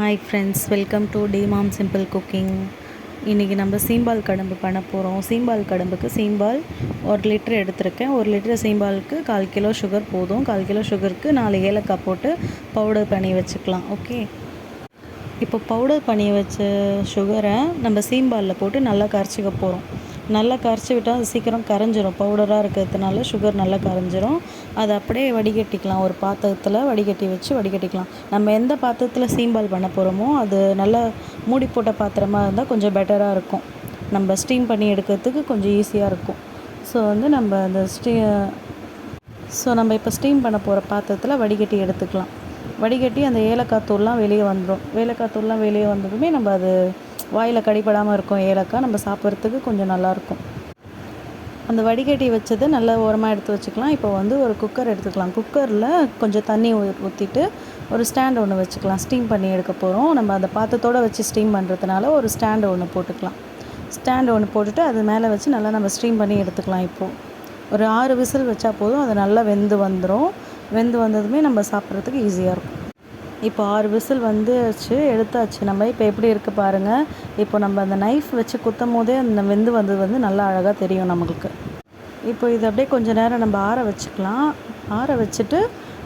Hi friends welcome to the mom simple cooking இன்றைக்கி நம்ம சீம்பால் கடம்பு பண்ண போகிறோம் சீம்பால் கடம்புக்கு சீம்பால் ஒரு லிட்டர் எடுத்திருக்கேன். ஒரு லிட்டர் சீம்பாலுக்கு கால் கிலோ சுகர் போதும். கால் கிலோ சுகருக்கு நாலு ஏலக்காய் போட்டு பவுடர் பண்ணி வச்சுக்கலாம். ஓகே இப்போ பவுடர் பண்ணி வச்ச சுகரை நம்ம சீம்பாலில் போட்டு நல்லா கரைச்சிக்க போகிறோம் நல்லா கரைச்சி விட்டால் அது சீக்கிரம் கரைஞ்சிரும். பவுடராக இருக்கிறதுனால சுகர் நல்லா கரைஞ்சிரும். அதை அப்படியே வடிகட்டிக்கலாம். ஒரு பாத்திரத்தில் வடிகட்டி வச்சு வடிகட்டிக்கலாம். நம்ம எந்த பாத்திரத்தில் சீம்பால் பண்ண போகிறோமோ அது நல்லா மூடி போட்ட பாத்திரமாக இருந்தால் கொஞ்சம் பெட்டராக இருக்கும். நம்ம ஸ்டீம் பண்ணி எடுக்கிறதுக்கு கொஞ்சம் ஈஸியாக இருக்கும். ஸோ வந்து நம்ம அந்த ஸ்டீ ஸோ நம்ம இப்போ ஸ்டீம் பண்ண போகிற பாத்திரத்தில் வடிகட்டி எடுத்துக்கலாம். வடிகட்டி அந்த ஏலக்காய் தூள்லாம் வெளியே வந்துடும் ஏலக்காய் தூள்லாம் வெளியே வந்ததுமே நம்ம அது வாயில் கடிப்படாமல் இருக்கும் ஏலக்காய் நம்ம சாப்பிட்றதுக்கு கொஞ்சம் நல்லாயிருக்கும் அந்த வடிகட்டி வச்சதை நல்லா ஓரமாக எடுத்து வச்சுக்கலாம். இப்போ வந்து ஒரு குக்கர் எடுத்துக்கலாம். குக்கரில் கொஞ்சம் தண்ணி ஊ- ஊற்றிட்டு ஒரு ஸ்டாண்ட் ஒன்று வச்சுக்கலாம். ஸ்டீம் பண்ணி எடுக்க போகிறோம் நம்ம அந்த பாத்திரத்தோடு வச்சு ஸ்டீம் பண்ணுறதுனால ஒரு ஸ்டாண்டு ஒன்று போட்டுக்கலாம். ஸ்டாண்டு ஒன்று போட்டுட்டு அது மேலே வச்சு நல்லா நம்ம ஸ்டீம் பண்ணி எடுத்துக்கலாம் இப்போது ஒரு ஆறு விசில் வச்சா போதும். அது நல்லா வெந்து வந்துடும் வெந்து வந்ததுமே நம்ம சாப்பிட்றதுக்கு ஈஸியாக இருக்கும். இப்போ ஆறு விசில் வந்துச்சு எடுத்தாச்சு. நம்ம இப்போ எப்படி இருக்குது பாருங்கள் இப்போ நம்ம அந்த நைஃப் வச்சு குத்தும் போதே அந்த வெந்து வந்தது வந்து நல்லா அழகாக தெரியும் நம்மளுக்கு. இப்போ இது அப்படியே கொஞ்ச நேரம் நம்ம ஆற வச்சுக்கலாம். ஆற வச்சுட்டு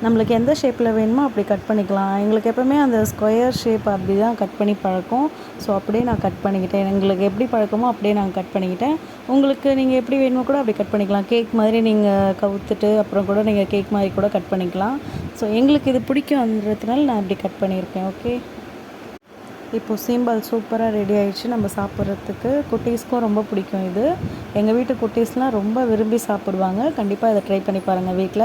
நம்மளுக்கு எந்த ஷேப்பில் வேணுமோ அப்படி கட் பண்ணிக்கலாம். எங்களுக்கு எப்போவுமே அந்த ஸ்கொயர் ஷேப் அப்படி தான் கட் பண்ணி பழக்கம். ஸோ அப்படியே நான் கட் பண்ணிக்கிட்டேன். எங்களுக்கு எப்படி பழக்கமோ அப்படியே நான் கட் பண்ணிக்கிட்டேன். உங்களுக்கு நீங்கள் எப்படி வேணுமோ கூட அப்படி கட் பண்ணிக்கலாம். கேக் மாதிரி நீங்கள் கவுத்துட்டு அப்புறம் கூட நீங்கள் கேக் மாதிரி கூட கட் பண்ணிக்கலாம். ஸோ எங்களுக்கு இது பிடிக்கும்ன்றதுனால நான் அப்படி கட் பண்ணியிருக்கேன் ஓகே இப்போது சீம்பால் சூப்பராக ரெடி ஆகிடுச்சு நம்ம சாப்பிட்றதுக்கு. குட்டீஸ்க்கும் ரொம்ப பிடிக்கும் இது. எங்கள் வீட்டு குட்டீஸ்லாம் ரொம்ப விரும்பி சாப்பிடுவாங்க. கண்டிப்பாக இதை ட்ரை பண்ணி பாருங்கள் வீட்டில்